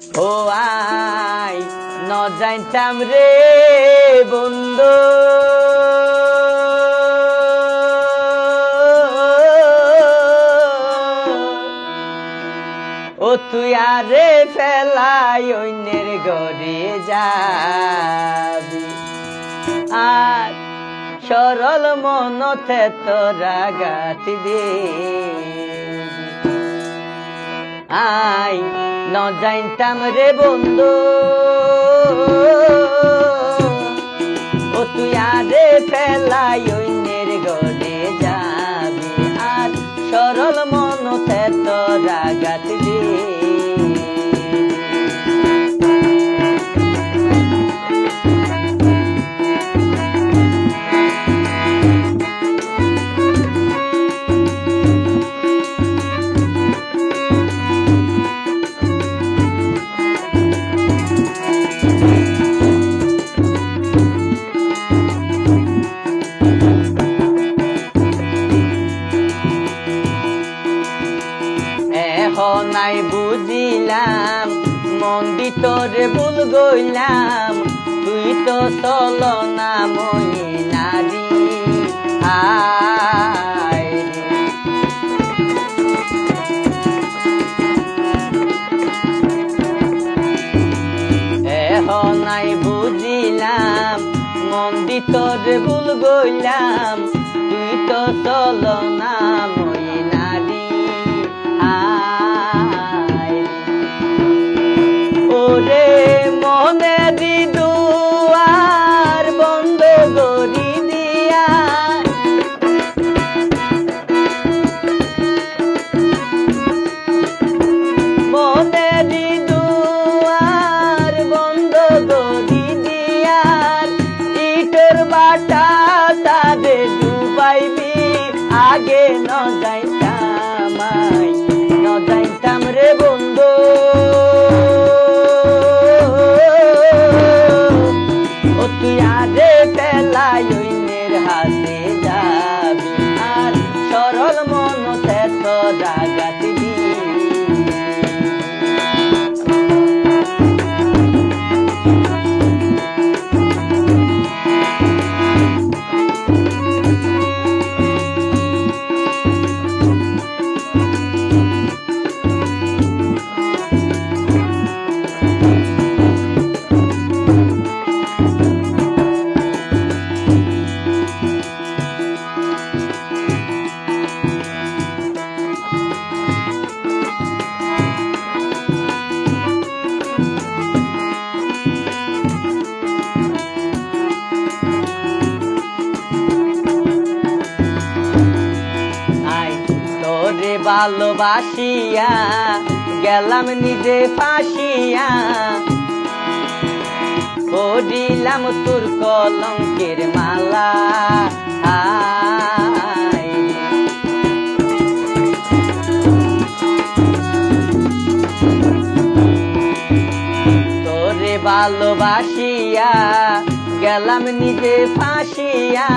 ও I, ন জানতাম রে বন্ধু। ও তুই আরে ফেলাই অন্যের ঘরে যাবি। আর সরল মনতে তোরা গাতি দে আই ন জানতাম রে বন্ধু। ও তুই আরে ফেলাই নাই বুঝিলাম, মন ভিতরে ভুল গইলাম, তুই তো চল না মই নারী। এহ নাই বুঝিলাম, মন ভিতরে ভুল গইলাম, তুই তো চল না সরল মন তেত জাগাতি দিবি আই তোরে ভালোবাসিয়া, গেলাম নিজে ফাঁসিয়া। পড়িলাম তোর কলঙ্কের মালা তোরে ভালোবাসিয়া, গেলাম নিজে ফাঁসিয়া।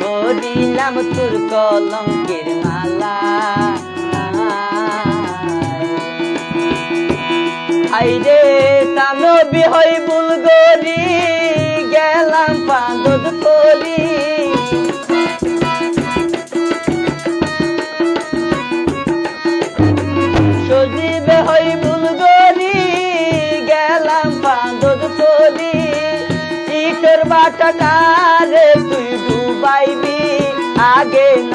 পড়িলাম তোর কলঙ্কের আইরে তানবি হই বুলগরি গেলাম পাগদ করি। সজীবে হই বুলগরি গেলাম পাগদ করি। ইটের বাটাটা রে তুই ডুবাইবি, আগে ন